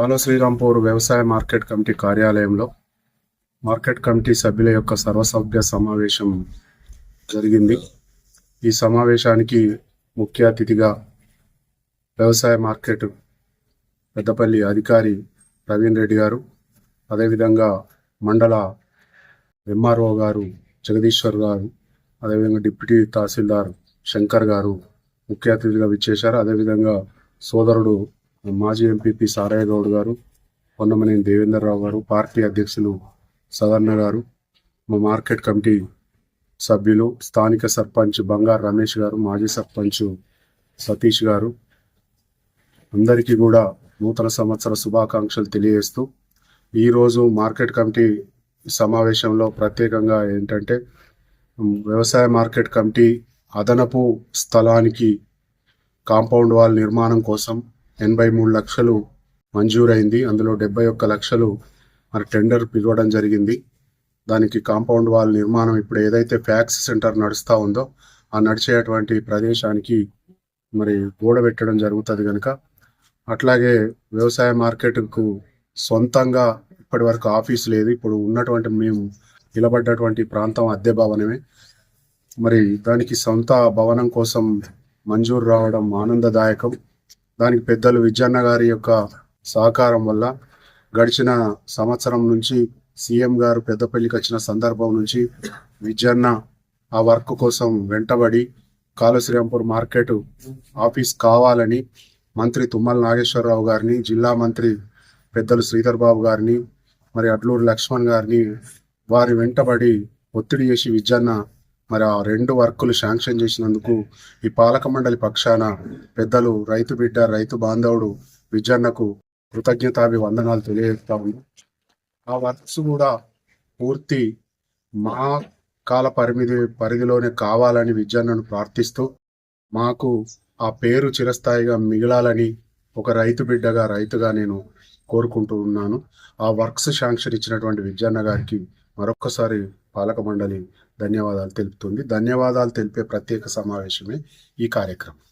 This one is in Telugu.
కాలో శ్రీరాంపూర్ వ్యవసాయ మార్కెట్ కమిటీ కార్యాలయంలో మార్కెట్ కమిటీ సభ్యుల యొక్క సర్వసభ్య సమావేశం జరిగింది. ఈ సమావేశానికి ముఖ్య అతిథిగా వ్యవసాయ మార్కెట్ పెద్దపల్లి అధికారి ప్రవీణ్ రెడ్డి గారు అదేవిధంగా మండల ఎంఆర్ఓ గారు జగదీశ్వర్ గారు అదేవిధంగా డిప్యూటీ తహసీల్దార్ శంకర్ గారు ముఖ్య అతిథిగా విచ్చేశారు. అదేవిధంగా సోదరుడు మాజీ ఎంపీపీ సారయ్య గౌడ్ గారు పొన్నమనేని దేవేందర్ రావు గారు పార్టీ అధ్యక్షులు సదర్ణ గారు మా మార్కెట్ కమిటీ సభ్యులు స్థానిక సర్పంచ్ బంగారు రమేష్ గారు మాజీ సర్పంచ్ సతీష్ గారు. అందరికీ కూడా నూతన సంవత్సర శుభాకాంక్షలు తెలియజేస్తూ ఈరోజు మార్కెట్ కమిటీ సమావేశంలో ప్రత్యేకంగా ఏంటంటే వ్యవసాయ మార్కెట్ కమిటీ అదనపు స్థలానికి కాంపౌండ్ వాల్ నిర్మాణం కోసం ఎనభై మూడు లక్షలు మంజూరైంది. అందులో డెబ్బై ఒక్క లక్షలు మరి టెండర్ పిలవడం జరిగింది. దానికి కాంపౌండ్ వాల్ నిర్మాణం ఇప్పుడు ఏదైతే ఫ్యాక్స్ సెంటర్ నడుస్తూ ఉందో ఆ నడిచేటువంటి ప్రదేశానికి మరి గోడ పెట్టడం జరుగుతుంది కనుక అట్లాగే వ్యవసాయ మార్కెట్కు సొంతంగా ఇప్పటి వరకు ఆఫీస్ లేదు. ఇప్పుడు ఉన్నటువంటి మేము నిలబడ్డటువంటి ప్రాంతం అద్దె భవనమే. మరి దానికి సొంత భవనం కోసం మంజూరు రావడం ఆనందదాయకం. దానికి పెద్దలు విజయన్న గారి యొక్క సహకారం వల్ల గడిచిన సంవత్సరం నుంచి సీఎం గారు పెద్దపల్లికి వచ్చిన సందర్భం నుంచి విజయన్న ఆ వర్క్ కోసం వెంటబడి కాళశ్రీరాంపూర్ మార్కెట్ ఆఫీస్ కావాలని మంత్రి తుమ్మల నాగేశ్వరరావు గారిని జిల్లా మంత్రి పెద్దలు శ్రీధర్ బాబు గారిని మరి అడ్లూరు లక్ష్మణ్ గారిని వారి వెంటబడి ఒత్తిడి చేసి విజయన్న మరి ఆ రెండు వర్కులు శాంక్షన్ చేసినందుకు ఈ పాలక మండలి పక్షాన పెద్దలు రైతు బిడ్డ రైతు బాంధవుడు విజన్నకు కృతజ్ఞతాభి వందనాలు తెలియజేస్తా ఉన్నాం. ఆ వర్క్స్ కూడా పూర్తి మా కాల పరిమితి పరిధిలోనే కావాలని విజన్నను ప్రార్థిస్తూ మాకు ఆ పేరు చిరస్థాయిగా మిగలాలని ఒక రైతు బిడ్డగా రైతుగా నేను కోరుకుంటూ ఉన్నాను. ఆ వర్క్స్ శాంక్షన్ ఇచ్చినటువంటి విజయన్న గారికి మరొక్కసారి పాలక మండలి ధన్యవాదాలు తెలుపుతుంది. ధన్యవాదాలు తెలిపే ప్రత్యేక సమావేశమే ఈ కార్యక్రమం.